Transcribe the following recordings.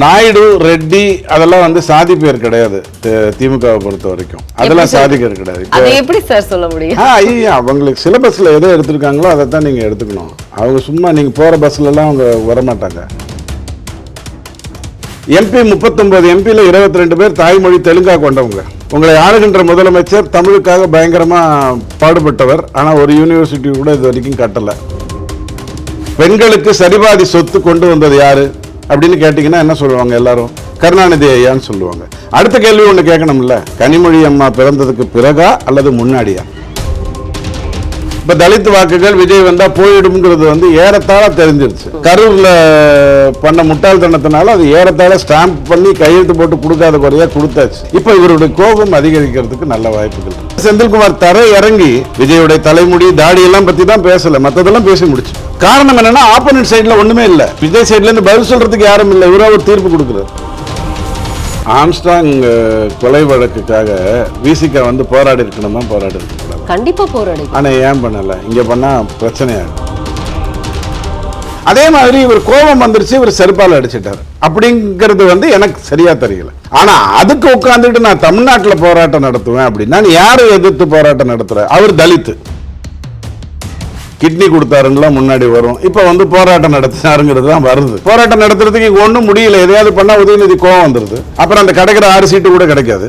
நாயுடு ரெட்டி அதெல்லாம் வந்து சாதி பேர் கிடையாது திமுகவை பொறுத்த வரைக்கும். அதெல்லாம் சாதி பேர் கிடையாது. எப்படி சார் சொல்ல முடியும்? ஆ ஐயா அவங்களுக்கு சிலபஸ்ல எதை எடுத்திருக்காங்களோ அதை தான் நீங்க எடுத்துக்கணும். அவங்க சும்மா நீங்க போற பஸ்ல எல்லாம் அவங்க வரமாட்டாங்க. எம்பி முப்பத்தொன்பது எம்பியில் இருபத்தி ரெண்டு பேர் தாய்மொழி தெலுங்கா கொண்டவங்க. உங்களை ஆளுகின்ற முதலமைச்சர் தமிழுக்காக பயங்கரமா பாடுபட்டவர். ஆனா ஒரு யூனிவர்சிட்டி கூட இது வரைக்கும் கட்டல. பெண்களுக்கு சரிபாதி சொத்து கொண்டு வந்தது யாரு? அப்படின்னு கேட்டிங்கன்னா என்ன சொல்லுவாங்க எல்லாரும்? கருணாநிதி ஐயான்னு சொல்லுவாங்க. அடுத்த கேள்வி ஒன்று கேட்கணும்ல? கனிமொழி அம்மா பிறந்ததுக்கு பிறகா அல்லது முன்னாடியா? இப்ப தலித் வாக்குகள் விஜய் வந்தா போயிடும்ங்கிறது வந்து ஏறத்தாழ தெரிஞ்சிருச்சு. கரூர்ல பண்ண முட்டாள்தனத்தினால அது ஏறத்தாழ ஸ்டாம்ப் பண்ணி கையெழுத்து போட்டு கொடுக்காத குறையா கொடுத்தாச்சு. இப்ப இவருடைய கோபம் அதிகரிக்கிறதுக்கு நல்ல வாய்ப்புகள் செந்தில்குமார் தரை இறங்கி விஜயுடைய தலைமுடி தாடி எல்லாம் பத்தி தான் பேசல. மத்ததெல்லாம் பேசி முடிச்சு. காரணம் என்னன்னா ஆப்போனன்ட் சைடுல ஒண்ணுமே இல்ல. விஜய் சைடுல இருந்து பதில் சொல்றதுக்கு யாரும் இல்ல. இவரா ஒரு தீர்ப்பு கொடுக்குறாரு. ஆம்ஸ்டாங் கொலை வழக்குக்காக விசிகா வந்து போராடி இருக்கணுமா போராடி இருக்கக்கூடாது கண்டிப்பா போராடி ஆனா ஏன் பண்ணல? இங்க பண்ணா பிரச்சனையாகும் அதே மாதிரி இவர் கோபம் வந்துருச்சு இவர் செருப்பால் அடிச்சிட்டார். அப்படிங்கிறது வந்து எனக்கு சரியா தெரியல. ஆனா அதுக்கு உட்காந்துட்டு நான் தமிழ்நாட்டில் போராட்டம் நடத்துவேன் அப்படின்னா யாரை எதிர்த்து போராட்டம் நடத்துற? அவர் தலித்து. கிட்னி கொடுத்தாருங்களா முன்னாடி வரும். இப்போ வந்து போராட்டம் நடத்தினாருங்கிறது தான் வருது. போராட்டம் நடத்துறதுக்கு ஒன்றும் முடியல. எதையாவது பண்ணால் உதயநிதி கோவம் வந்துருது. அப்புறம் அந்த கிடைக்கிற ஆறு சீட்டு கூட கிடைக்காது.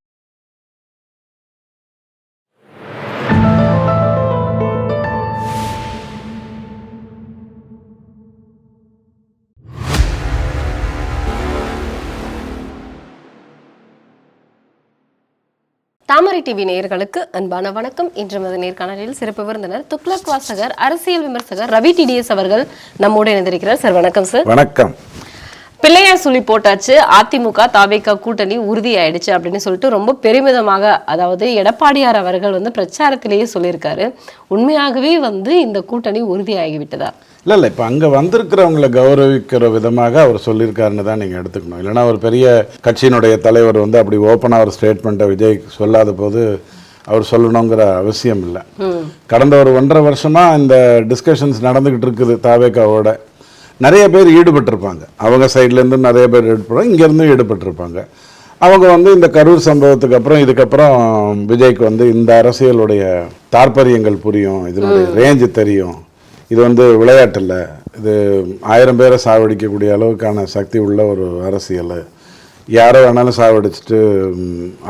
தாமரை டிவி நேயர்களுக்கு அன்பான வணக்கம். இன்று மத நேர்காணலில் சிறப்பு விருந்தினர் துக்ளக் வாசகர் அரசியல் விமர்சகர் ரவி டிடிஎஸ் அவர்கள் நம்மோடு இணைந்திருக்கிறார். சார் வணக்கம் சார். வணக்கம். பிள்ளையார் சொல்லி போட்டாச்சு அதிமுக தாவேகா கூட்டணி உறுதியாயிடுச்சு அப்படின்னு சொல்லிட்டு ரொம்ப பெருமிதமாக அதாவது எடப்பாடியார் அவர்கள் வந்து பிரச்சாரத்திலேயே சொல்லியிருக்காரு. உண்மையாகவே வந்து இந்த கூட்டணி உறுதியாகிவிட்டதா? இல்லை இல்லை இப்போ அங்கே வந்திருக்கிறவங்களை கௌரவிக்கிற விதமாக அவர் சொல்லியிருக்காருன்னு தான் நீங்கள் எடுத்துக்கணும். இல்லைன்னா ஒரு பெரிய கட்சியினுடைய தலைவர் வந்து அப்படி ஓப்பனாக ஒரு ஸ்டேட்மெண்ட்டை விஜய் சொல்லாத போது அவர் சொல்லணுங்கிற அவசியம் இல்லை. கடந்த ஒரு ஒன்றரை வருஷமாக இந்த டிஸ்கஷன்ஸ் நடந்துக்கிட்டு இருக்குது தாவேக்காவோட. நிறைய பேர் ஈடுபட்டிருப்பாங்க. அவங்க சைட்லேருந்து நிறைய பேர் ஈடுபடுறாங்க இங்கேருந்தும் ஈடுபட்டிருப்பாங்க. அவங்க வந்து இந்த கரூர் சம்பவத்துக்கு அப்புறம் இதுக்கப்புறம் விஜய்க்கு வந்து இந்த அரசியலுடைய தாற்பயங்கள் புரியும் இதனுடைய ரேஞ்சு தெரியும். இது வந்து விளையாட்டு இல்லை இது ஆயிரம் பேரை சாவடிக்கக்கூடிய அளவுக்கான சக்தி உள்ள ஒரு அரசியல். யாரை வேணாலும் சாவடிச்சுட்டு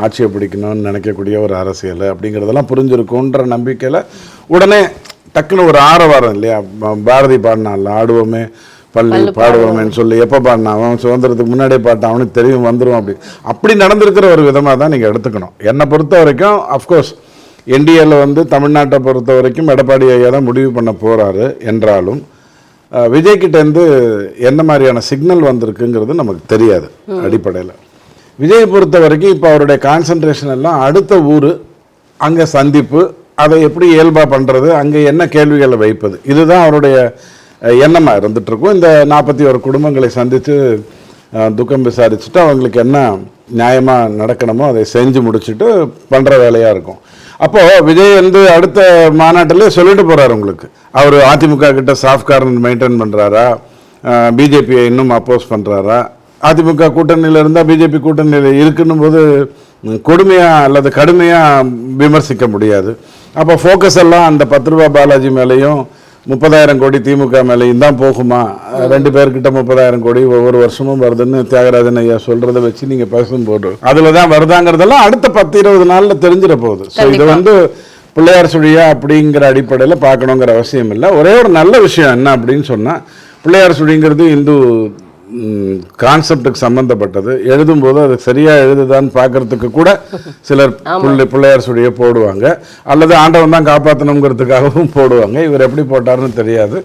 ஆட்சியை பிடிக்கணும்னு நினைக்கக்கூடிய ஒரு அரசியல். அப்படிங்கிறதெல்லாம் புரிஞ்சிருக்குன்ற நம்பிக்கையில் உடனே டக்குன்னு ஒரு ஆரவாரம் இல்லையா? பாரதி பாடினால ஆடுவோமே பள்ளி பாடுவோமேன்னு சொல்லி எப்போ பாடினா அவன் சுதந்திரத்துக்கு முன்னாடியே பாட்டான் அவனுக்கு தெரியும் வந்துடும் அப்படி. அப்படி நடந்திருக்கிற ஒரு விதமாக தான் நீங்கள் எடுத்துக்கணும். என்னை பொறுத்த வரைக்கும் அஃப்கோர்ஸ் என்டிஏல வந்து தமிழ்நாட்டை பொறுத்த வரைக்கும் எடப்பாடி ஐயா தான் முடிவு பண்ண போறாரு என்றாலும் அஹ், விஜய் கிட்ட இருந்து என்ன மாதிரியான சிக்னல் வந்திருக்குங்கிறது நமக்கு தெரியாது அடிப்படையில். விஜய் பொறுத்த வரைக்கும் இப்போ அவருடைய கான்சன்ட்ரேஷன் எல்லாம் அடுத்த ஊர் அங்கே சந்திப்பு அதை எப்படி இயல்பாக பண்ணுறது அங்கே என்ன கேள்விகளை வைப்பது இதுதான் அவருடைய அஹ், எண்ணமா இருந்துட்டு இருக்கும். இந்த நாற்பத்தி ஒரு குடும்பங்களை சந்தித்து துக்கம் விசாரிச்சுட்டு அவங்களுக்கு என்ன நியாயமாக நடக்கணுமோ அதை செஞ்சு முடிச்சுட்டு பண்ணுற வேலையாக இருக்கும். அப்போது விஜய் வந்து அடுத்த மாநாட்டிலே சொல்லிட்டு போகிறார் உங்களுக்கு. அவர் அதிமுக கிட்ட சாஃப்ட் கார்னர் மெயின்டைன் பண்ணுறாரா பிஜேபியை இன்னும் அப்போஸ் பண்ணுறாரா அதிமுக கூட்டணியில் இருந்தால் பிஜேபி கூட்டணியில் இருக்குன்னும் போது கொடுமையாக அல்லது கடுமையாக விமர்சிக்க முடியாது. அப்போ ஃபோக்கஸ் எல்லாம் அந்த பத்து ரூபா பாலாஜி மேலேயும் முப்பதாயிரம் கோடி திமுக மேலேயும் தான் போகுமா? ரெண்டு பேர்கிட்ட முப்பதாயிரம் கோடி ஒவ்வொரு வருஷமும் வருதுன்னு தியாகராஜன் ஐயா சொல்றத வச்சு நீங்க பேசும்போது அதுல தான் வருதாங்கிறதெல்லாம் அடுத்த பத்து இருபது நாள்ல தெரிஞ்சிட போகுது. ஸோ இது வந்து பிள்ளையார் சுழியா அப்படிங்கிற அடிப்படையில் பார்க்கணுங்கிற அவசியம் இல்லை. ஒரே ஒரு நல்ல விஷயம் என்ன அப்படின்னு சொன்னா பிள்ளையார் சுழிங்கிறது இந்து கான்செப்டுக்கு சம்பந்தப்பட்டது. எழுதும்போது அது சரியா எழுதுதான்னு பார்க்கறதுக்கு கூட சிலர் பிள்ளை பிள்ளையார் சுழிய போடுவாங்க. அல்லது ஆண்டவன் தான் காப்பாற்றணுங்கிறதுக்காகவும் போடுவாங்க. இவர் எப்படி போட்டாருன்னு தெரியாது.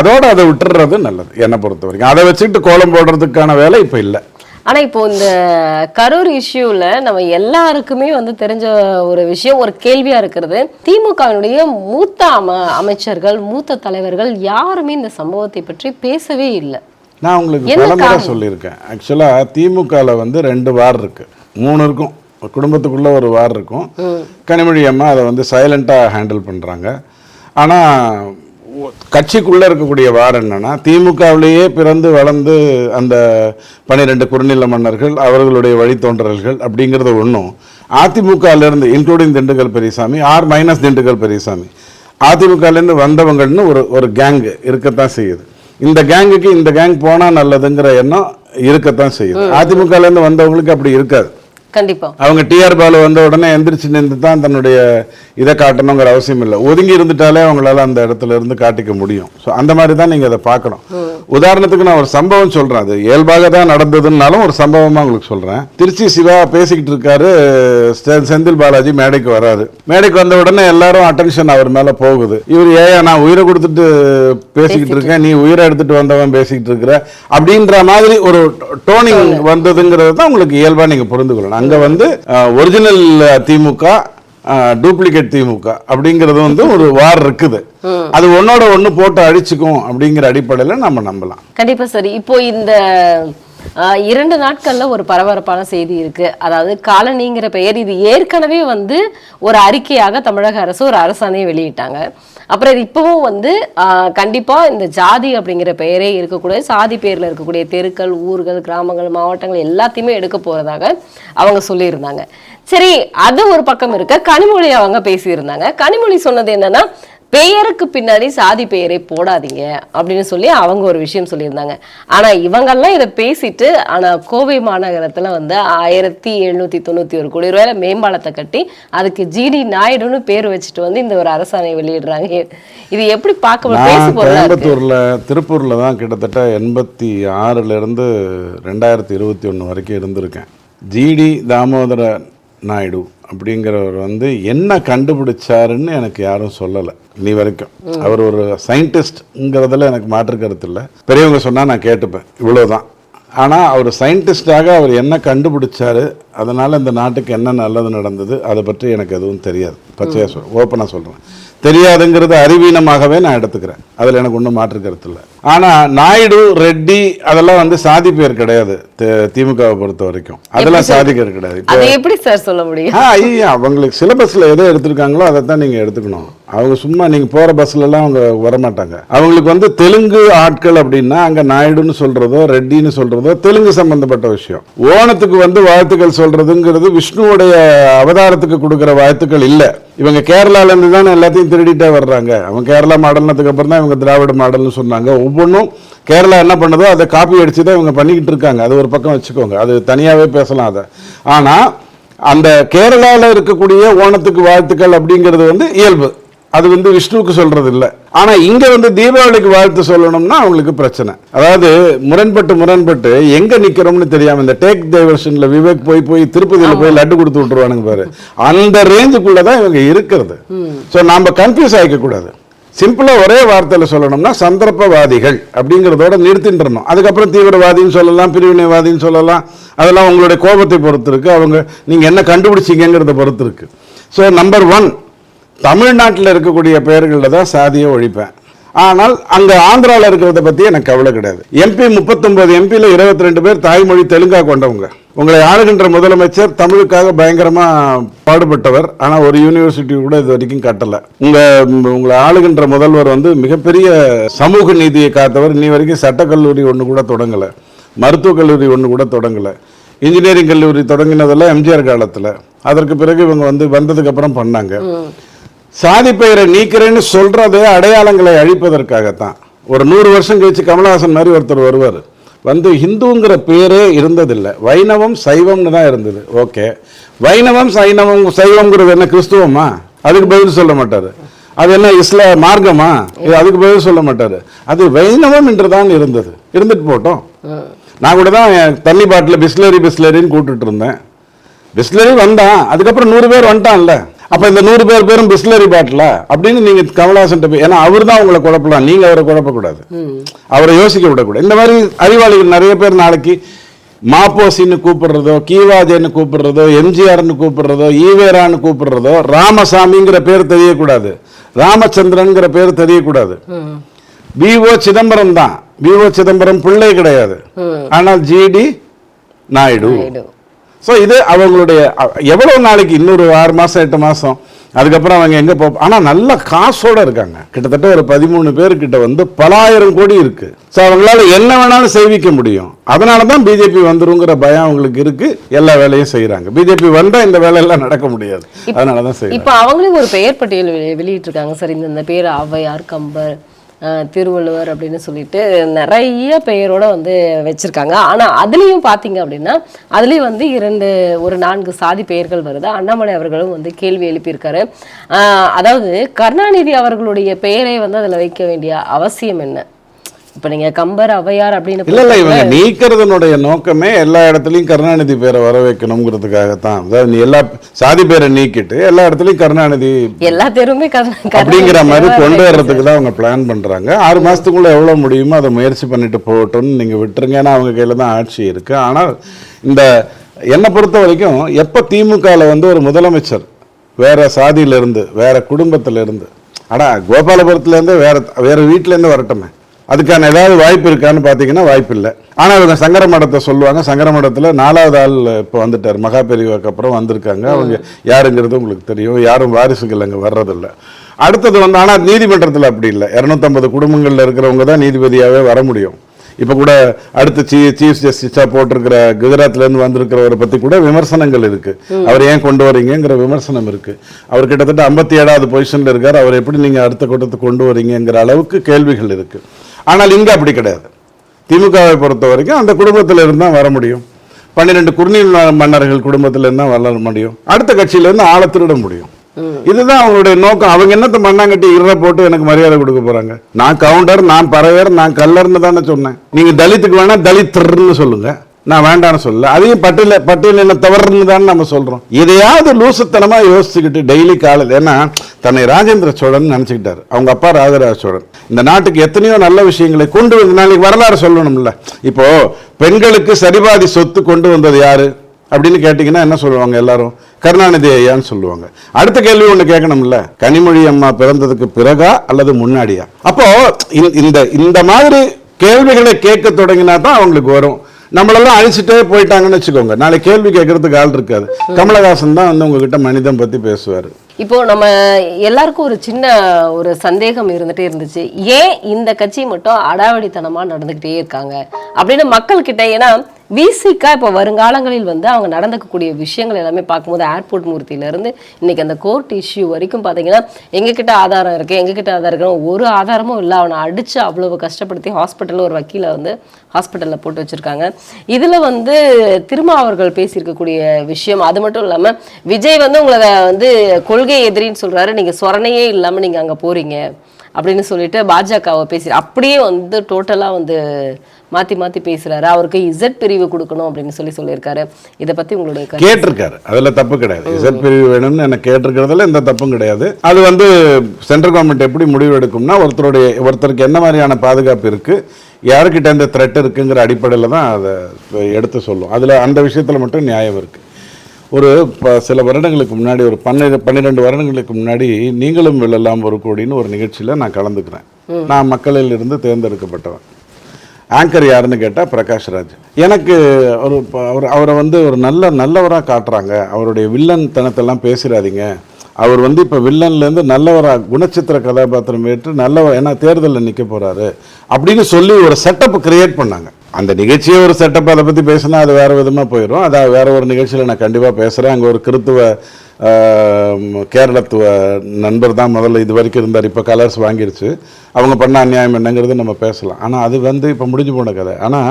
அதோட அதை விட்டுறது நல்லது என்னை பொறுத்த வரைக்கும். அதை வச்சுக்கிட்டு கோலம் போடுறதுக்கான வேலை இப்போ இல்லை. ஆனா இப்போ இந்த கரூர் இஷ்யூல நம்ம எல்லாருக்குமே வந்து தெரிஞ்ச ஒரு விஷயம் ஒரு கேள்வியா இருக்கிறது. திமுகவினுடைய மூத்த அம அமைச்சர்கள் மூத்த தலைவர்கள் யாருமே இந்த சம்பவத்தை பற்றி பேசவே இல்லை. நான் உங்களுக்கு பலமுறை? சொல்லியிருக்கேன். ஆக்சுவலாக திமுகவில் வந்து ரெண்டு வார் இருக்கு. மூணு இருக்கும். குடும்பத்துக்குள்ள ஒரு வார் இருக்கும். கனிமொழி அம்மா அதை வந்து சைலண்ட்டாக ஹேண்டில் பண்ணுறாங்க ஆனால் கட்சிக்குள்ளே இருக்கக்கூடிய வார் என்னன்னா திமுகவிலேயே பிறந்து வளர்ந்து அந்த பன்னிரெண்டு குறுநில மன்னர்கள் அவர்களுடைய வழித்தோன்றல்கள் அப்படிங்கிறது ஒன்றும் அதிமுகலேருந்து including Dindigul Periyasamy or minus Dindigul Periyasamy அதிமுகலேருந்து வந்தவங்கள்னு ஒரு ஒரு கேங்கு இருக்கத்தான் செய்யுது. இந்த கேங்குக்கு இந்த கேங் போனால் நல்லதுங்கிற எண்ணம் இருக்கத்தான் செய்யுது. அதிமுகலேருந்து வந்தவங்களுக்கு அப்படி இருக்காது. கண்டிப்பா. அவங்க டிஆர் பாலு வந்த உடனே எந்திரிச்சு நின்று தான் தன்னுடைய இதை காட்டணுங்கிற அவசியம் இல்லை. ஒதுங்கி இருந்துட்டாலே அவங்களால அந்த இடத்துல இருந்து காட்டிக்க முடியும். ஸோ அந்த மாதிரி தான் நீங்கள் அதை பார்க்கணும். உதாரணத்துக்கு நான் ஒரு சம்பவம் சொல்கிறேன் அது இயல்பாக தான் நடந்ததுன்னாலும் ஒரு சம்பவமாக உங்களுக்கு சொல்கிறேன் திருச்சி சிவா பேசிக்கிட்டு இருக்காரு செந்தில் பாலாஜி மேடைக்கு வராரு. மேடைக்கு வந்த உடனே எல்லாரும் அட்டென்ஷன் அவர் மேலே போகுது. இவர் ஏயா நான் உயிரை கொடுத்துட்டு பேசிக்கிட்டு இருக்கேன். நீ உயிரை எடுத்துட்டு வந்தவன் பேசிக்கிட்டு இருக்கிற. அப்படின்ற மாதிரி ஒரு டோனிங் வந்ததுங்கிறது தான் உங்களுக்கு இயல்பா நீங்க புரிந்து கொள்ளணும் அங்க வந்து ஒரிஜினல் திமுக டூப்ளிகேட் திமுக அப்படிங்கிறது வந்து ஒரு வார் இருக்குது. அது ஒன்னோட ஒண்ணு போட்டு அடிச்சுக்கும் அப்படிங்கிற அடிப்படையில நம்ம நம்பலாம். கண்டிப்பா சரி. இப்போ இந்த இரண்டு நாட்கள்ல ஒரு பரபரப்பான செய்தி இருக்கு. அதாவது காலனிங்கிற பெயர் இது ஏற்கனவே வந்து ஒரு அறிக்கையாக தமிழக அரசு ஒரு அரசாணையை வெளியிட்டாங்க. அப்புறம் இது இப்பவும் வந்து கண்டிப்பா இந்த ஜாதி அப்படிங்கிற பெயரே இருக்கக்கூடிய சாதி பேர்ல இருக்கக்கூடிய தெருக்கள் ஊர்கள் கிராமங்கள் மாவட்டங்கள் எல்லாத்தையுமே எடுக்க போறதாக அவங்க சொல்லியிருந்தாங்க. சரி அது ஒரு பக்கம் இருக்க. கனிமொழி அவங்க பேசியிருந்தாங்க. கனிமொழி சொன்னது என்னன்னா பெயருக்கு பின்னாடி சாதி பெயரை போடாதீங்க அப்படின்னு சொல்லி அவங்க ஒரு விஷயம் சொல்லியிருந்தாங்க. ஆனா இவங்கெல்லாம் இதை பேசிட்டு ஆனா கோவை மாநகரத்துல வந்து ஆயிரத்தி எழுநூத்தி தொண்ணூத்தி ஒரு கோடி ரூபாயில மேம்பாலத்தை கட்டி அதுக்கு ஜிடி நாயுடுன்னு பேர் வச்சுட்டு வந்து இந்த ஒரு அரசாணை வெளியிடுறாங்க. இது எப்படி பார்க்க கோயம்புத்தூர்ல திருப்பூர்ல தான் கிட்டத்தட்ட எண்பத்தி ஆறுல இருந்து ரெண்டாயிரத்தி இருபத்தி ஒன்று வரைக்கும் இருந்திருக்கேன். ஜிடி தாமோதர நாயுடு அப்படிங்கிறவர் வந்து என்ன கண்டுபிடிச்சாருன்னு எனக்கு யாரும் சொல்லலை இனி வரைக்கும். அவர் ஒரு சயின்டிஸ்ட்ங்கிறதுல எனக்கு மாற்று கருத்து இல்லை. பெரியவங்க சொன்னால் நான் கேட்டுப்பேன். இவ்வளவுதான். ஆனால் அவர் சயின்டிஸ்டாக அவர் என்ன கண்டுபிடிச்சாரு அதனால் இந்த நாட்டுக்கு என்ன நல்லது நடந்தது அதை பற்றி எனக்கு எதுவும் தெரியாது. பச்சையாக சொல் ஓப்பனாக சொல்கிறேன் தெரியாதுங்கிறது அறிவீனமாகவே நான் எடுத்துக்கிறேன். அதில் எனக்கு ஒன்றும் மாற்று கருத்து இல்லை. ஆனால் நாயுடு ரெட்டி அதெல்லாம் வந்து சாதி பேர் கிடையாது திமுகவை பொறுத்த வரைக்கும். அதெல்லாம் சாதி பேர் கிடையாது. எப்படி சார் சொல்ல முடியும்? ஆ ஐயா அவங்களுக்கு சிலபஸில் எதோ எடுத்திருக்காங்களோ அதை தான் நீங்கள் எடுத்துக்கணும். அவங்க சும்மா நீங்கள் போகிற பஸ்லலாம் அவங்க வரமாட்டாங்க. அவங்களுக்கு வந்து தெலுங்கு ஆட்கள் அப்படின்னா அங்கே நாயுடுன்னு சொல்கிறதோ ரெட்டின்னு சொல்கிறதோ தெலுங்கு சம்பந்தப்பட்ட விஷயம். ஓணத்துக்கு வந்து வாழ்த்துக்கள் சொல்கிறதுங்கிறது விஷ்ணுவோடைய அவதாரத்துக்கு கொடுக்குற வாழ்த்துக்கள் இல்லை. இவங்க கேரளாலேருந்து தானே எல்லாத்தையும் திருடிட்டே வர்றாங்க. அவங்க கேரளா மாடல்னதுக்கு அப்புறம் தான் இவங்க திராவிட மாடல்னு சொன்னாங்க. ஒவ்வொன்றும் கேரளா என்ன பண்ணுதோ அதை காப்பி அடித்து தான் இவங்க பண்ணிக்கிட்டு இருக்காங்க. அது ஒரு பக்கம் வச்சுக்கோங்க. அது தனியாகவே பேசலாம் அதை. ஆனால் அந்த கேரளாவில் இருக்கக்கூடிய ஓணத்துக்கு வாழ்த்துக்கள் அப்படிங்கிறது வந்து இயல்பு. அது வந்து விஷ்ணுவுக்கு சொல்றது இல்லை ஆனா இங்க வந்து தீபாவளிக்கு வாழ்த்து சொல்லணும்னா அவங்களுக்கு பிரச்சனை. அதாவது முரண்பட்டு முரண்பட்டு எங்க நிக்கிறோம்னு தெரியாம இந்த டேக் டைவர்ஷன்ல விவேக் போய் போய் திருப்பதியில போய் லட்டு கொடுத்து விட்டுருவானுங்க பாரு. அந்த ரேஞ்சுக்குள்ளதான் இவங்க இருக்கிறது. சோ நாம கன்ஃபியூஸ் ஆகிக்க கூடாது சிம்பிளா ஒரே வார்த்தையில சொல்லணும்னா சந்தர்ப்பவாதிகள் அப்படிங்கிறதோட நிறுத்தின்றணும். அதுக்கப்புறம் தீவிரவாதின்னு சொல்லலாம் பிரிவினைவாதின்னு சொல்லலாம். அதெல்லாம் உங்களுடைய கோபத்தை பொறுத்து இருக்கு. அவங்க நீங்க என்ன கண்டுபிடிச்சீங்கிறத பொறுத்து இருக்கு. ஸோ நம்பர் ஒன் தமிழ்நாட்டில் இருக்கக்கூடிய பெயர்களில் தான் சாதியை ஒழிப்பேன். ஆனால் அங்க ஆந்திராவில் இருக்கிறத பத்தி எனக்கு கவலை கிடையாது. எம்பி முப்பத்தொன்பது எம்பியில் இருபத்தி ரெண்டு பேர் தாய்மொழி தெலுங்கா கொண்டவங்க. உங்களை ஆளுகின்ற முதலமைச்சர் தமிழுக்காக பயங்கரமாக பாடுபட்டவர். ஆனால் ஒரு யூனிவர்சிட்டி கூட இது வரைக்கும் கட்டலை. உங்கள் உங்களை ஆளுகின்ற முதல்வர் வந்து மிகப்பெரிய சமூக நீதியை காத்தவர். இன்னி வரைக்கும் சட்டக்கல்லூரி ஒன்று கூட தொடங்கலை. மருத்துவக் கல்லூரி ஒன்று கூட தொடங்கலை. இன்ஜினியரிங் கல்லூரி தொடங்கினதெல்லாம் எம்ஜிஆர் காலத்துல. அதற்கு பிறகு இவங்க வந்து வந்ததுக்கு அப்புறம் பண்ணாங்க. சாதி பெயரை நீக்கிறேன்னு சொல்கிறது அடையாளங்களை அழிப்பதற்காகத்தான். ஒரு நூறு வருஷம் கழிச்சு கமலஹாசன் மாதிரி ஒருத்தர் வருவார். வந்து ஹிந்துங்கிற பேரே இருந்ததில்லை. வைணவம் சைவம்னு தான் இருந்தது. ஓகே. வைணவம் சைனவம் சைவம்ங்கிறது என்ன கிறிஸ்துவமா? அதுக்கு பதில் சொல்ல மாட்டார். அது என்ன இஸ்லா மார்க்கமா? இது அதுக்கு பதில் சொல்ல மாட்டார். அது வைணவம் என்று தான் இருந்தது. இருந்துட்டு போட்டோம். நான் கூட தான் என் தண்ணி பாட்டில் பிஸ்லரி பிஸ்லரின்னு கூப்பிட்டுட்டு இருந்தேன். பிஸ்லரி வந்தான். அதுக்கப்புறம் நூறு பேர் வந்துட்டான்ல. அப்ப இந்த நூறு பேர் பேரும் பிஸ்லரி பாட்டிலா அப்படின்னு நீங்க கமலஹாசன் போய் ஏன்னா அவர் தான் உங்களை குழப்பலாம். நீங்க அவரை குழப்பக்கூடாது. அவரை யோசிக்க விடக்கூடாது. இந்த மாதிரி அறிவாளிகள் நிறைய பேர் நாளைக்கு மாப்போசின்னு கூப்பிடுறதோ கீவாஜேன்னு கூப்பிடுறதோ எம்ஜிஆர்னு கூப்பிடுறதோ ஈவேரான்னு கூப்பிடுறதோ ராமசாமிங்கிற பேர் தெரியக்கூடாது. ராமச்சந்திரன்ங்கிற பேர் தெரியக்கூடாது. விஓ சிதம்பரம் தான். விஓ சிதம்பரம் பிள்ளை கிடையாது. ஆனால் ஜிடி நாயுடு. ஸோ இது அவங்களுடைய எவ்வளவு நாளைக்கு இன்னொரு ஆறு மாசம் எட்டு மாசம் அதுக்கப்புறம் அவங்க எங்க போ ஆனா நல்ல காசோட இருக்காங்க. கிட்டத்தட்ட ஒரு பதிமூணு பேர்கிட்ட வந்து பலாயிரம் கோடி இருக்கு. ஸோ அவங்களால என்ன வேணாலும் செய்விக்க முடியும். அதனால தான் பிஜேபி வந்துருங்கிற பயம் அவங்களுக்கு இருக்கு. எல்லா வேலையும் செய்றாங்க. பிஜேபி வந்தா இந்த வேலையெல்லாம் நடக்க முடியாது. அதனால தான் செய்யறாங்க இப்போ அவங்களே ஒரு பெயர் பட்டியல் வெளி- வெளியிட்டிருக்காங்க சார். இந்த பேர் ஔவையார் கம்பர் திருவள்ளுவர் அப்படின்னு சொல்லிட்டு நிறைய பெயரோட வந்து வச்சுருக்காங்க. ஆனால் அதுலேயும் பார்த்தீங்க அப்படின்னா அதுலேயும் வந்து இரண்டு ஒரு நான்கு சாதி பெயர்கள் வருது. அண்ணாமலை அவர்களும் வந்து கேள்வி எழுப்பியிருக்காரு. அதாவது கருணாநிதி அவர்களுடைய பெயரை வந்து அதில் வைக்க வேண்டிய அவசியம் என்ன? இப்ப நீங்க கம்பர் ஔவையார் அப்படின்னு இல்ல இல்ல இவங்க நீக்கிறதுனுடைய நோக்கமே எல்லா இடத்துலயும் கருணாநிதி பேரை வர வைக்கணுங்கிறதுக்காகத்தான் அதாவது நீ எல்லா சாதி பேரை நீக்கிட்டு எல்லா இடத்துலயும் கருணாநிதி எல்லா கருணா- அப்படிங்கிற மாதிரி கொண்டு வர்றதுக்கு தான் அவங்க பிளான் பண்றாங்க. ஆறு மாசத்துக்குள்ள எவ்வளவு முடியுமோ அதை முயற்சி பண்ணிட்டு போகட்டும்னு நீங்க விட்டுருங்க. ஏன்னா அவங்க கையில தான் ஆட்சி இருக்கு. ஆனால் இந்த என்னை பொறுத்த வரைக்கும் எப்ப திமுகல வந்து ஒரு முதலமைச்சர் வேற சாதியில இருந்து வேற குடும்பத்துல இருந்து அடா கோபாலபுரத்துல இருந்து வேற வேற வீட்டுல இருந்து வரட்டுமே. அதுக்கான ஏதாவது வாய்ப்பு இருக்கான்னு பார்த்தீங்கன்னா வாய்ப்பு இல்லை ஆனால் இவங்க சங்கர மடத்தை சொல்லுவாங்க. சங்கர மடத்தில் நாலாவது ஆள் இப்போ வந்துட்டார். மகா பெரியவாக்கு அப்புறம் வந்திருக்காங்க. அவங்க யாருங்கிறது உங்களுக்கு தெரியும். யாரும் வாரிசுகள் அங்கே வர்றதில்ல. அடுத்தது வந்து ஆனால் நீதிமன்றத்தில் அப்படி இல்லை. இரநூத்தம்பது குடும்பங்களில் இருக்கிறவங்க தான் நீதிபதியாகவே வர முடியும். இப்போ கூட அடுத்து சீ சீஃப் ஜஸ்டிஸாக போட்டிருக்கிற குஜராத்லேருந்து வந்திருக்கிறவரை பற்றி கூட விமர்சனங்கள் இருக்கு. அவர் ஏன் கொண்டு வரீங்கங்கிற விமர்சனம் இருக்கு. அவர் கிட்டத்தட்ட ஐம்பத்தி ஏழாவது பொசிஷனில் இருக்கார். அவர் எப்படி நீங்கள் அடுத்த கூட்டத்துக்கு கொண்டு வரீங்கங்கிற அளவுக்கு கேள்விகள் இருக்கு. ஆனால் இங்கே அப்படி கிடையாது. திமுகவை பொறுத்த வரைக்கும் அந்த குடும்பத்தில் இருந்து தான் வர முடியும். பன்னிரெண்டு குறுநீர் மன்னர்கள் குடும்பத்தில் இருந்து தான் வளர முடியும். அடுத்த கட்சியில இருந்து ஆளை திருட முடியும். இதுதான் அவங்களுடைய நோக்கம். அவங்க என்னத்த மண்ணாங்கட்டி இற போட்டு எனக்கு மரியாதை கொடுக்க போறாங்க? நான் கவுண்டர் நான் பறவையர் நான் கல்லர்னு தானே சொன்னேன். நீங்க தலித்துக்கு வேணா தலித்தர்னு சொல்லுங்க. நான் வேண்டாம்னு சொல்லல. அதையும் பட்டியல பட்டியல் என்ன தவறுன்னு தான் நம்ம சொல்றோம். எதையாவது லூசுத்தனமா யோசிச்சுக்கிட்டு டெய்லி காலையில் ஏன்னா தன்னை ராஜேந்திர சோழன் நினைச்சுக்கிட்டாரு. அவங்க அப்பா ராஜராஜ சோழன். இந்த நாட்டுக்கு எத்தனையோ நல்ல விஷயங்களை கொண்டு வந்து நாளைக்கு வரலாறு சொல்லணும்ல. இப்போ பெண்களுக்கு சரிபாதி சொத்து கொண்டு வந்தது யாரு? அப்படின்னு கேட்டிங்கன்னா என்ன சொல்லுவாங்க எல்லாரும்? கருணாநிதி ஐயான்னு சொல்லுவாங்க. அடுத்த கேள்வி ஒன்று கேட்கணும்ல. கனிமொழி அம்மா பிறந்ததுக்கு பிறகா அல்லது முன்னாடியா? அப்போ இந்த- இந்த மாதிரி கேள்விகளை கேட்க தொடங்கினா தான் அவங்களுக்கு வரும். நம்மளெல்லாம் அழிச்சிட்டே போயிட்டாங்கன்னு வச்சுக்கோங்க. நாளை கேள்வி கேட்கறதுக்கு ஆள் இருக்காது. கமலஹாசன் தான் வந்து உங்ககிட்ட மனிதம் பத்தி பேசுவார். இப்போ நம்ம எல்லாருக்கும் ஒரு சின்ன ஒரு சந்தேகம் இருந்துட்டே இருந்துச்சு. ஏன் இந்த கட்சி மட்டும் அடாவடித்தனமா நடந்துகிட்டே இருக்காங்க? அப்படின்னு மக்கள் கிட்ட ஏன்னா விசிக்காக இப்போ வருங்காலங்களில் வந்து அவங்க நடந்துக்கக்கூடிய விஷயங்கள் எல்லாமே பார்க்கும்போது ஏர்போர்ட் மூர்த்தியிலேருந்து இன்றைக்கி இன்னைக்கு அந்த கோர்ட் இஷ்யூ வரைக்கும் பார்த்தீங்கன்னா எங்ககிட்ட ஆதாரம் இருக்குது எங்ககிட்ட ஆதாரம் இருக்கணும் ஒரு ஆதாரமும் இல்லை. அவனை அடித்து அவ்வளவு கஷ்டப்படுத்தி ஹாஸ்பிட்டலில் ஒரு வக்கீலை வந்து ஹாஸ்பிட்டலில் போட்டு வச்சுருக்காங்க. இதில் வந்து திருமா அவர்கள் பேசியிருக்கக்கூடிய விஷயம் அது மட்டும் இல்லாமல் விஜய் வந்து உங்களை வந்து கொள்கை எதிரின்னு சொல்கிறாரு நீங்கள் சொரணையே இல்லாமல் நீங்கள் அங்கே போகிறீங்க அப்படின்னு சொல்லிட்டு பாஜகவை பேசி அப்படியே வந்து டோட்டலாக வந்து மாத்தி மாத்தி பேசுறாரு. அவருக்கு இசட் பிரிவு கொடுக்கணும் அப்படின்னு சொல்லி சொல்லியிருக்காரு. இதை பத்தி உங்களுடைய கேட்டிருக்காரு. அதுல தப்பு கிடையாது. இசட் பிரிவு வேணும்னு எனக்கு கேட்டிருக்கிறதுல எந்த தப்பும் கிடையாது. அது வந்து சென்ட்ரல் கவர்மெண்ட் எப்படி முடிவு எடுக்கும்னா ஒருத்தருடைய ஒருத்தருக்கு என்ன மாதிரியான பாதுகாப்பு இருக்கு யாருக்கிட்ட இந்த த்ரெட் இருக்குங்கிற அடிப்படையில் தான் அதை எடுத்து சொல்லும். அதில் அந்த விஷயத்தில் மட்டும் நியாயம் இருக்கு. ஒரு ப- சில வருடங்களுக்கு முன்னாடி ஒரு பன்னிரெண்டு பன்னிரெண்டு வருடங்களுக்கு முன்னாடி நீங்களும் வெல்லலாம் ஒரு கோடின்னு ஒரு நிகழ்ச்சியில் நான் கலந்துக்கிறேன். நான் மக்களில் இருந்து தேர்ந்தெடுக்கப்பட்டவன். ஆங்கர் யாருன்னு கேட்டால் பிரகாஷ் ராஜ். எனக்கு ஒரு அவர் அவரை வந்து ஒரு நல்ல நல்லவராக காட்டுறாங்க. அவருடைய வில்லன் தனத்தெல்லாம் பேசிடாதீங்க அவர் வந்து இப்போ வில்லன்லேருந்து நல்லவராக குணச்சித்திர கதாபாத்திரம் ஏற்று நல்லவர் ஏன்னா தேர்தலில் நிற்க போகிறாரு அப்படின்னு சொல்லி ஒரு செட்டப் கிரியேட் பண்ணாங்க. அந்த நிகழ்ச்சியே ஒரு செட்டப் அதை பற்றி பேசினா அது வேறு விதமாக போயிடும் அதை வேறு ஒரு நிகழ்ச்சியில் நான் கண்டிப்பாக பேசுகிறேன் அங்கே ஒரு கிறித்துவ கேரளத்துவ நண்பர் தான் முதல்ல இது வரைக்கும் இருந்தார். இப்போ கலர்ஸ் வாங்கிருச்சு. அவங்க பண்ண அநியாயம் என்னங்கிறது நம்ம பேசலாம். ஆனால் அது வந்து இப்போ முடிஞ்சு போன கதை. ஆனால்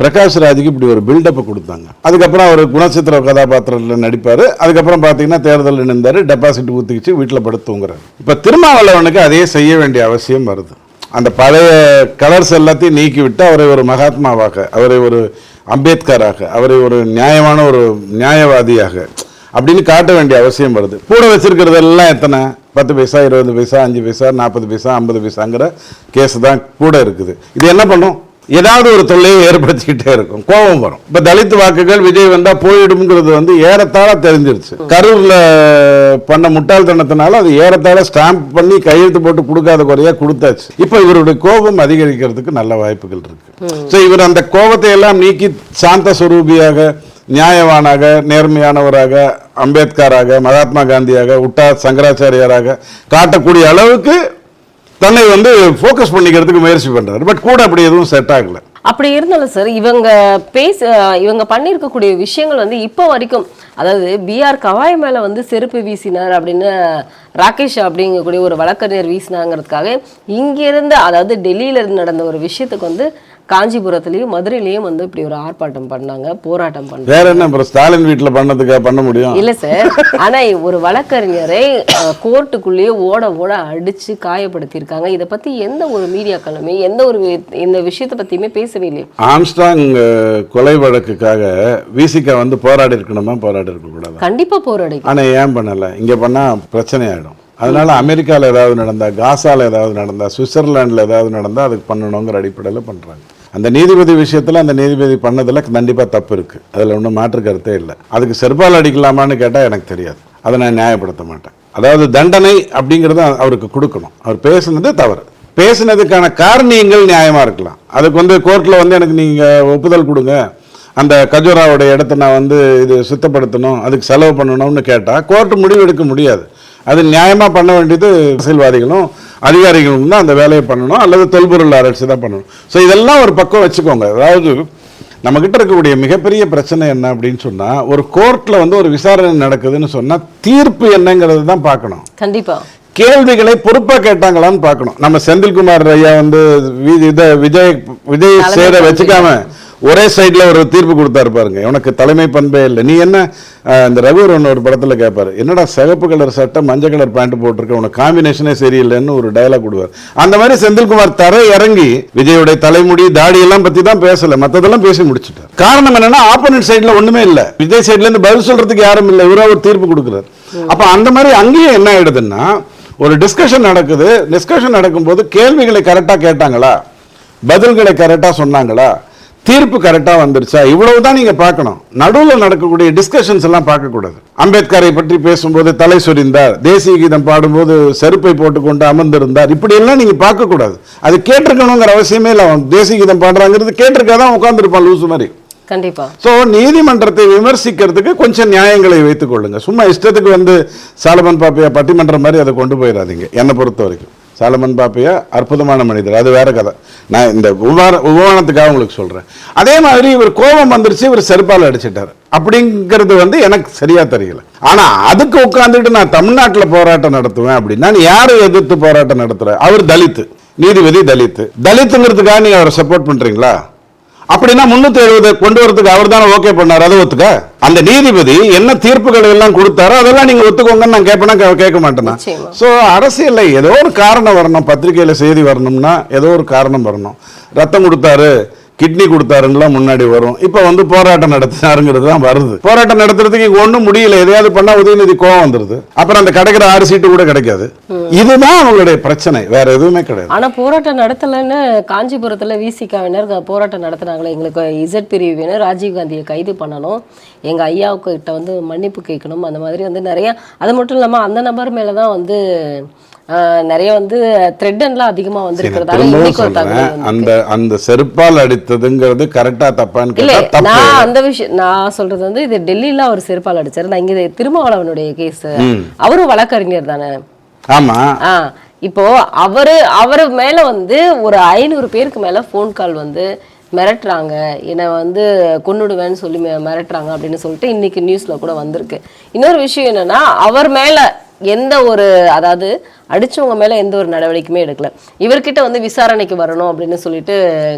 பிரகாஷ் ராஜுக்கு இப்படி ஒரு பில்டப்பை கொடுத்தாங்க. அதுக்கப்புறம் அவர் குணச்சித்திர கதாபாத்திரத்தில் நடிப்பார். அதுக்கப்புறம் பார்த்தீங்கன்னா தேர்தலில் நின்றார். டெபாசிட் ஊற்றிக்கிச்சு வீட்டில் படுத்து தூங்குறாரு. இப்போ திருமாவளவனுக்கு அதே செய்ய வேண்டிய அவசியம் வருது. அந்த பழைய கலர்ஸ் எல்லாத்தையும் நீக்கிவிட்டு அவரை ஒரு மகாத்மாவாக அவரை ஒரு அம்பேத்கராக அவரை ஒரு நியாயமான ஒரு நியாயவாதியாக அப்படின்னு காட்ட வேண்டிய அவசியம் வருது. கூட வச்சிருக்கிறது எல்லாம் எத்தனை? பத்து பைசா இருபது பைசா அஞ்சு பைசா நாற்பது பைசா ஐம்பது பைசாங்கிற கேஸ் தான் கூட இருக்குது. இது என்ன பண்ணும்? ஏதாவது ஒரு தொல்லையை ஏற்படுத்திக்கிட்டே இருக்கும். கோபம் வரும். இப்ப தலித் வாக்குகள் விஜய் வந்தா போயிடும்ங்கிறது வந்து ஏறத்தாழ தெரிஞ்சிருச்சு. கரூர்ல பண்ண முட்டாள்தனத்தினால அது ஏறத்தாழ ஸ்டாம்ப் பண்ணி கையெழுத்து போட்டு கொடுக்காத குறையா கொடுத்தாச்சு. இப்ப இவருடைய கோபம் அதிகரிக்கிறதுக்கு நல்ல வாய்ப்புகள் இருக்கு. சோ இவர் அந்த கோபத்தை எல்லாம் நீக்கி சாந்த சுரூபியாக நியாயவானாக நேர்மையானவராக அம்பேத்கராக மகாத்மா காந்தியாக உட்டா சங்கராச்சாரியாராக காட்டக்கூடிய அளவுக்கு தன்னை வந்து ஃபோக்கஸ் பண்ணிக்கிறதுக்கு முயற்சி பண்ணுறாரு பட் கூட அப்படி எதுவும் செட் ஆகல. அப்படி இருந்தாலும் சார் இவங்க பேச இவங்க பண்ணியிருக்கக்கூடிய விஷயங்கள் வந்து இப்போ வரைக்கும் அதாவது பிஆர் கவாய் மேலே வந்து செருப்பு வீசினார் அப்படின்னு ராகேஷ் அப்படிங்கக்கூடிய ஒரு வழக்கறிஞர் வீசினாங்கிறதுக்காக இங்கிருந்து அதாவது டெல்லியில இருந்து நடந்த ஒரு விஷயத்துக்கு வந்து காஞ்சிபுரத்துலயும் மதுரையிலயும் வந்து இப்படி ஒரு ஆர்ப்பாட்டம் பண்ணாங்க போராட்டம் பண்ணாங்க. வேற என்ன அப்புறம் ஸ்டாலின் வீட்டுல பண்ணதுக்கா பண்ண முடியும்? இல்ல சார் ஆனா ஒரு வழக்கறிஞரை கோர்ட்டுக்குள்ளேயே ஓட ஓட அடிச்சு காயப்படுத்தியிருக்காங்க. இத பத்தி எந்த ஒரு மீடியாக்களுமே எந்த ஒரு இந்த விஷயத்தை பத்தியுமே பேசவே இல்லையே. ஆம்ஸ்டாங் கொலை வழக்குக்காக விசிகா வந்து போராடி இருக்கணுமா? போராடி இருக்க கூடாது? கண்டிப்பா போராடி. ஆனா ஏன் பண்ணல? இங்க பண்ணா பிரச்சனை ஆயிடும். அதனால அமெரிக்கால ஏதாவது நடந்தா காசால ஏதாவது நடந்தா சுவிட்சர்லாந்துல ஏதாவது நடந்தா அதுக்கு பண்ணணுங்கிற அடிப்படையில பண்றாங்க. அந்த நீதிபதி விஷயத்தில் அந்த நீதிபதி பண்ணதில் கண்டிப்பாக தப்பு இருக்குது அதில் ஒன்றும் மாற்று கருத்தே இல்லை. அதுக்கு செருப்பால் அடிக்கலாமான்னு கேட்டால் எனக்கு தெரியாது. அதை நான் நியாயப்படுத்த மாட்டேன். அதாவது தண்டனை அப்படிங்கிறத அவருக்கு கொடுக்கணும். அவர் பேசுனது தவறு. பேசுனதுக்கான காரணியங்கள் நியாயமாக இருக்கலாம். அதுக்கு வந்து கோர்ட்டில் வந்து எனக்கு நீங்கள் ஒப்புதல் கொடுங்க. அந்த கஜோராவோட இடத்த நான் வந்து இது சுத்தப்படுத்தணும் அதுக்கு செலவு பண்ணணும்னு கேட்டால் கோர்ட்டு முடிவு எடுக்க முடியாது. அது நியாயமாக பண்ண வேண்டியது அரசியல்வாதிகளும் அதிகாரிகளும் தான் அந்த வேலையை பண்ணணும் அல்லது தொல்பொருள் அரசு தான் பண்ணணும். ஸோ இதெல்லாம் ஒரு பக்கம் வச்சுக்கோங்க. அதாவது நம்மக்கிட்ட இருக்கக்கூடிய மிகப்பெரிய பிரச்சனை என்ன அப்படின்னு சொன்னால் ஒரு கோர்ட்டில் வந்து ஒரு விசாரணை நடக்குதுன்னு சொன்னால் தீர்ப்பு என்னங்கிறது தான் பார்க்கணும். கண்டிப்பா. கேள்விகளை பொறுப்பா கேட்டாங்களான்னு பார்க்கணும். நம்ம செந்தில்குமார் ஐயா வந்து இத விஜய் விஜய் சேர. வச்சுக்காம ஒரே சைடில் ஒரு தீர்ப்பு கொடுத்தாரு பாருங்க. உனக்கு தலைமை பண்பே இல்லை. நீ என்ன இந்த இந்த ரகுவரன் ஒரு படத்தில் கேட்பாரு என்னடா சிகப்பு கலர் சட்டை மஞ்சள் கலர் பேண்ட் போட்டிருக்க? உனக்கு காம்பினேஷனே சரியில்லைன்னு ஒரு டயலாக் விடுவார் அந்த மாதிரி செந்தில்குமார் தர இறங்கி விஜயோட தலைமுடி தாடி எல்லாம் பற்றி தான் பேசல. மற்றதெல்லாம் பேசி முடிச்சுட்டார். காரணம் என்னன்னா ஆப்போனன்ட் சைடில் ஒன்றுமே இல்லை. விஜய் சைடுல இருந்து பதில் சொல்றதுக்கு யாரும் இல்லை. இவராக ஒரு தீர்ப்பு கொடுக்குறாரு. அப்போ அந்த மாதிரி அங்கேயும் என்ன ஆயிடுதுன்னா ஒரு டிஸ்கஷன் நடக்குது. டிஸ்கஷன் நடக்கும்போது கேள்விகளை கரெக்டாக கேட்டாங்களா? பதில்களை கரெக்டாக சொன்னாங்களா? தீர்ப்பு கரெக்டாக வந்துருச்சா? இவ்வளவு தான் நீங்கள் பார்க்கணும். நடுவில் நடக்கக்கூடிய டிஸ்கஷன்ஸ் எல்லாம் பார்க்கக்கூடாது. அம்பேத்கரை பற்றி பேசும்போது தலை சொரிந்தார். தேசிய கீதம் பாடும்போது செருப்பை போட்டுக்கொண்டு அமர்ந்திருந்தார். இப்படி எல்லாம் நீங்கள் பார்க்கக்கூடாது. அது கேட்டிருக்கணுங்கிற அவசியமே இல்லை. அவன் தேசிய கீதம் பாடுறாங்கிறது கேட்டிருக்காதான் உட்காந்துருப்பான் லூசு மாதிரி. கண்டிப்பா. ஸோ நீதிமன்றத்தை விமர்சிக்கிறதுக்கு கொஞ்சம் நியாயங்களை வைத்துக் கொள்ளுங்க. சும்மா இஷ்டத்துக்கு வந்து சாலமன் பாப்பையா பட்டிமன்றம் மாதிரி அதை கொண்டு போயிடாதீங்க என்னை பொறுத்த வரைக்கும். சாலமன் பாப்பையா அற்புதமான மனிதர். அது வேற கதை. நான் இந்த உபமான உபமானத்துக்காக உங்களுக்கு சொல்கிறேன் அதே மாதிரி இவர் கோபம் வந்துருச்சு இவர் செருப்பால் அடிச்சிட்டார். அப்படிங்கிறது வந்து எனக்கு சரியாக தெரியல. ஆனால் அதுக்கு உட்காந்துட்டு நான் தமிழ்நாட்டில் போராட்டம் நடத்துவேன் அப்படின்னா நீ யாரை எதிர்த்து போராட்டம் நடத்துகிற அவர் தலித்து. நீதிபதி தலித்து. தலித்துங்கிறதுக்காக நீங்கள் அவரை சப்போர்ட் பண்ணுறீங்களா அப்படின்னா முன்னூத்தி எழுபது கொண்டு வரதுக்கு அவர் தானே ஓகே பண்ணார். அதை ஒத்துக்க? அந்த நீதிபதி என்ன தீர்ப்புகள் எல்லாம் கொடுத்தாரோ அதெல்லாம் நீங்க ஒத்துக்கோங்கன்னு நான் கேட்பேனா கேட்க மாட்டேனா? நிச்சயமா. ஸோ அரசியல்ல ஏதோ ஒரு காரணம் வரணும் பத்திரிக்கையில செய்தி வரணும்னா ஏதோ ஒரு காரணம் வரணும். ரத்தம் கொடுத்தாரு. கிட்னி கொடுத்தாருங்களாம் முன்னாடி வரும். இப்போ வந்து போராட்டம் நடத்தினாருங்கிறது தான் வருது. போராட்டம் நடத்துறதுக்கு இங்க ஒன்றும் முடியல. எதையாவது பண்ணா உதயநிதி கோவம் வந்துருது. அப்புறம் அந்த கிடைக்கிற ஆறு சீட்டு கூட கிடைக்காது. இதுதான் அவங்களுடைய பிரச்சனை. வேற எதுவுமே கிடையாது. ஆனா போராட்டம் நடத்தலைன்னு காஞ்சிபுரத்துல விசிகாவினர் போராட்டம் நடத்துனாங்களே. எங்களுக்கு இசட் பிரிவினர் ராஜீவ் காந்தியை கைது பண்ணணும். எங்க ஐயாவுக்கு கிட்ட வந்து மன்னிப்பு கேட்கணும். அந்த மாதிரி வந்து நிறைய அது மட்டும் இல்லாம அந்த நபர் மேலதான் வந்து ஆஹ், நிறைய வந்து த்ரெட்டன்லாம் அதிகமா சரி, நான் வந்திருக்கிறதால இன்னைக்கு. அந்த அந்த செருப்பால் அடித்ததுங்கிறது கரெக்டா தப்பான்னு இல்ல நான் அந்த விஷயம் நான் சொல்றது வந்து இது டெல்லியில அவர் செருப்பால் அடிச்சாரு. நான் இங்க திருமாவளவனுடைய கேஸ் அவரும் வழக்கறிஞர் தானே? ஆமா. ஆ இப்போ அவரு அவர் மேல வந்து ஒரு ஐநூறு பேருக்கு மேல ஃபோன் கால் வந்து மிரட்டுறாங்க. என்னை வந்து கொன்னுடுவேன்னு சொல்லி மிரட்டுறாங்க அப்படின்னு சொல்லிட்டு இன்னைக்கு நியூஸ்ல கூட வந்திருக்கு. இன்னொரு விஷயம் என்னன்னா அவர் மேல எந்த ஒரு அதாவது அடிச்சவங்க மேல எந்த ஒரு நடவடிக்கையுமே எடுக்கல. இவர்கிட்ட வந்து விசாரணைக்கு வரணும் அப்படின்னு சொல்லிட்டு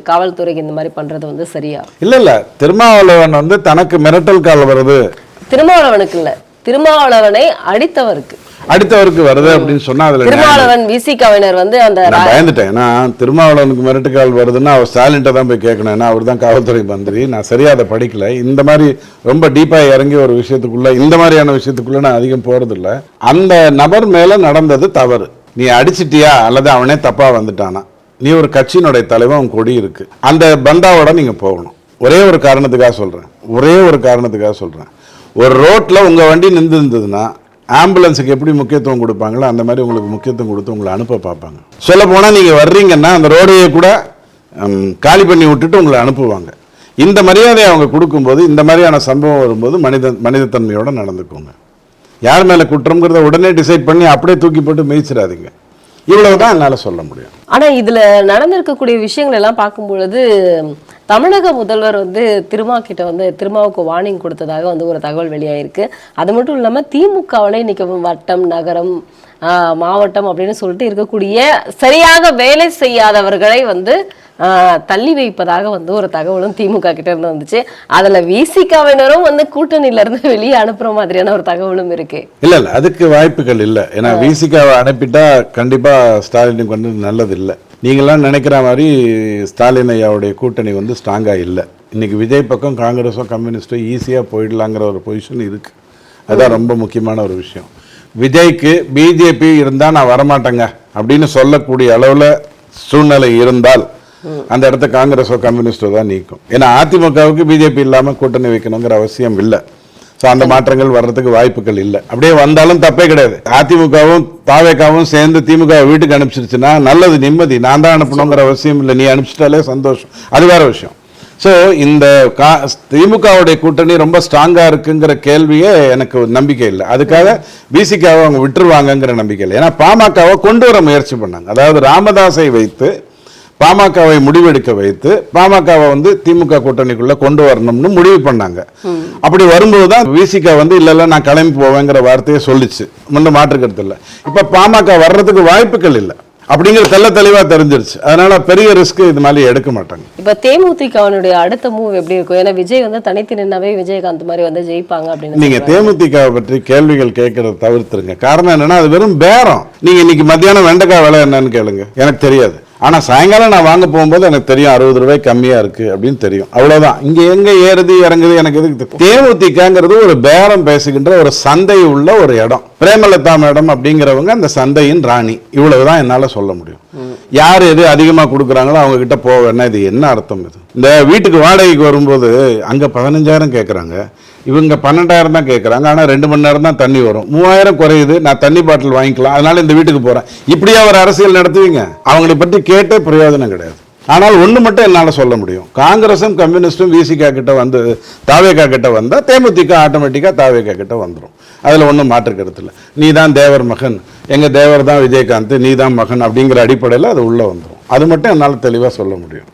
காவல்துறைக்கு இந்த மாதிரி பண்றது வந்து சரியா? இல்ல இல்ல. திருமாவளவன் வந்து தனக்கு மிரட்டல் கால் வருது. திருமாவளவனுக்கு இல்ல. திருமாவளவனை அடித்தவருக்கு. அடுத்தவருக்கு வருது அப்படின்னு சொன்னா அதுல. திருமாவளவன் விசிகாவினர் வந்து அந்த நான் பயந்துட்டேன். ஏன்னா திருமாவளவனுக்கு மிரட்டு கால் வருதுன்னா அவர் ஸ்டாலின்ட்ட தான் போய் கேட்கணும். ஏன்னா அவர் தான் காவல்துறை மந்திரி. நான் சரியா அதை படிக்கல. இந்த மாதிரி ரொம்ப டீப்பா இறங்கி ஒரு விஷயத்துக்குள்ள இந்த மாதிரியான விஷயத்துக்குள்ள நான் அதிகம் போறதில்ல. அந்த நபர் மேல நடந்தது தவறு. நீ அடிச்சிட்டியா? அல்லது அவனே தப்பா வந்துட்டானா? நீ ஒரு கட்சியினுடைய தலைவன் உன் கொடி இருக்கு. அந்த பந்தாவோட நீங்க போகணும். ஒரே ஒரு காரணத்துக்காக சொல்றேன். ஒரே ஒரு காரணத்துக்காக சொல்றேன். ஒரு ரோட்ல உங்க வண்டி நின்று இருந்ததுன்னா ஆம்புலன்ஸுக்கு எப்படி முக்கியத்துவம் கொடுப்பாங்களோ அந்த மாதிரி உங்களுக்கு முக்கியத்துவம் கொடுத்து உங்களை அனுப்ப பார்ப்பாங்க. சொல்ல போனால் நீங்கள் வர்றீங்கன்னா அந்த ரோடையை கூட காலி பண்ணி விட்டுட்டு உங்களை அனுப்புவாங்க. இந்த மரியாதையை அவங்க கொடுக்கும்போது இந்த மாதிரியான சம்பவம் வரும்போது மனித மனிதத்தன்மையோடு நடந்துக்கோங்க. யார் மேலே குற்றம்ங்கிறத உடனே டிசைட் பண்ணி அப்படியே தூக்கி போட்டு மேய்ச்சிடாதீங்க. இவ்வளவுதான் என்னால் சொல்ல முடியும். ஆனால் இதில் நடந்திருக்கக்கூடிய விஷயங்கள் எல்லாம் பார்க்கும் பொழுது தமிழக முதல்வர் வந்து திருமா கிட்ட வந்து திருமாவுக்கு வார்னிங் கொடுத்ததாக வந்து ஒரு தகவல் வெளியாயிருக்கு. அது மட்டும் இல்லாம திமுகவில இன்னைக்கு வட்டம் நகரம் மாவட்டம் அப்படின்னு சொல்லிட்டு இருக்கக்கூடிய சரியாக வேலை செய்யாதவர்களை வந்து தள்ளி வைப்பதாக வந்து ஒரு தகவலும் திமுக கிட்ட இருந்து வந்துச்சு. அதுல விசிகாவினரும் வந்து கூட்டணியில இருந்து வெளியே அனுப்புற மாதிரியான ஒரு தகவலும் இருக்கு. இல்லை இல்லை அதுக்கு வாய்ப்புகள் இல்லை. ஏன்னா விசிகாவை அனுப்பிட்டா கண்டிப்பாக ஸ்டாலினுக்கு வந்து நல்லது இல்லை. நீங்களாம் நினைக்கிற மாதிரி ஸ்டாலின் ஐயாவுடைய கூட்டணி வந்து ஸ்ட்ராங்காக இல்லை. இன்னைக்கு விஜய் பக்கம் காங்கிரஸோ கம்யூனிஸ்டோ ஈஸியாக போயிடலாங்கிற ஒரு பொசிஷன் இருக்குது அதுதான் ரொம்ப முக்கியமான ஒரு விஷயம். விஜய்க்கு பிஜேபி இருந்தால் நான் வரமாட்டேங்க அப்படின்னு சொல்லக்கூடிய அளவில் சூழ்நிலை இருந்தால் அந்த இடத்த காங்கிரஸோ கம்யூனிஸ்டோ தான் நீக்கும். ஏன்னா அதிமுகவுக்கு பிஜேபி இல்லாமல் கூட்டணி வைக்கணுங்கிற அவசியம் இல்லை. ஸோ அந்த மாற்றங்கள் வர்றதுக்கு வாய்ப்புகள் இல்லை. அப்படியே வந்தாலும் தப்பே கிடையாது. அதிமுகவும் தாவேக்காவும் சேர்ந்து திமுக வீட்டுக்கு அனுப்பிச்சிருச்சுன்னா நல்லது நிம்மதி. நான் தான் அனுப்பணுங்கிற அவசியம் இல்லை. நீ அனுப்பிச்சிட்டாலே சந்தோஷம். அது வேற விஷயம். ஸோ இந்த கா திமுகவுடைய கூட்டணி ரொம்ப ஸ்ட்ராங்காக இருக்குங்கிற கேள்வியே எனக்கு நம்பிக்கை இல்லை. அதுக்காக பிசிகாவை அவங்க விட்டுருவாங்கங்கிற நம்பிக்கை இல்லை. ஏன்னா பாமகவை கொண்டு வர முயற்சி பண்ணாங்க. அதாவது ராமதாஸை வைத்து பாமகவை முடிவெடுக்க வைத்து பாமகவை வந்து திமுக கூட்டணிக்குள்ள கொண்டு வரணும்னு முடிவு பண்ணாங்க. அப்படி வரும்போது தான் விசிகா வந்து இல்ல இல்ல நான் கிளம்பி போவேங்கிற வார்த்தையை சொல்லிச்சு. முன்ன மாற்றுக்கிறது இல்லை. இப்ப பாமக வர்றதுக்கு வாய்ப்புகள் இல்லை. அப்படிங்கிற தெள்ள தெளிவா தெரிஞ்சிருச்சு. அதனால பெரிய ரிஸ்க் இது மாதிரி எடுக்க மாட்டாங்க. இப்ப தேமுதிகவினுடைய அடுத்த மூவ் எப்படி இருக்கும்? ஏன்னா விஜய் வந்து தனித்து நின்னாவே விஜயகாந்த் மாதிரி வந்து ஜெயிப்பாங்க அப்படின்னு நீங்க தேமுதிக பற்றி கேள்விகள் கேட்கறத தவிர்த்துருங்க. காரணம் என்னன்னா அது வெறும் பேரம். நீங்க இன்னைக்கு மத்தியானம் வெண்டைக்காய் விலை என்னன்னு கேளுங்க. எனக்கு தெரியாது. ஆனால் சாயங்காலம் நான் வாங்க போகும்போது எனக்கு தெரியும் அறுபது ரூபாய் கம்மியாக இருக்கு அப்படின்னு தெரியும். அவ்வளோதான் இங்கே எங்கே ஏறுது இறங்குது எனக்கு எதுக்கு தேமுதிகங்கிறது ஒரு பேரம் பேசுகின்ற ஒரு சந்தை உள்ள ஒரு இடம். பிரேமலதா மேடம் அப்படிங்கிறவங்க அந்த சந்தையின் ராணி. இவ்வளவு தான் என்னால் சொல்ல முடியும். யார் எது அதிகமாக கொடுக்குறாங்களோ அவங்க கிட்ட போவேன்னா இது என்ன அர்த்தம் இது? இந்த வீட்டுக்கு வாடகைக்கு வரும்போது அங்கே பதினஞ்சாயிரம் கேட்குறாங்க இவங்க பன்னெண்டாயிரம் தான் கேட்குறாங்க ஆனால் ரெண்டு மணி நேரம் தான் தண்ணி வரும். மூவாயிரம் குறையுது. நான் தண்ணி பாட்டில் வாங்கிக்கலாம். அதனால இந்த வீட்டுக்கு போகிறேன் இப்படியா ஒரு அரசியல் நடத்துவீங்க? அவங்களை பற்றி கேட்டே பிரயோஜனம் கிடையாது. ஆனால் ஒன்று மட்டும் என்னால் சொல்ல முடியும். காங்கிரஸும் கம்யூனிஸ்டும் விசிகா கிட்ட வந்து தாவேகா கிட்ட வந்தால் தேமுதிக ஆட்டோமேட்டிக்காக தாவேகா கிட்ட வந்துடும் அதில் ஒன்றும் மாற்று கருத்து இல்லை. நீ தான் தேவர் மகன். எங்கள் தேவர் தான் விஜயகாந்த். நீ தான் மகன் அப்படிங்கிற அடிப்படையில் அது உள்ளே வந்துடும் அது மட்டும் என்னால் தெளிவாக சொல்ல முடியும்.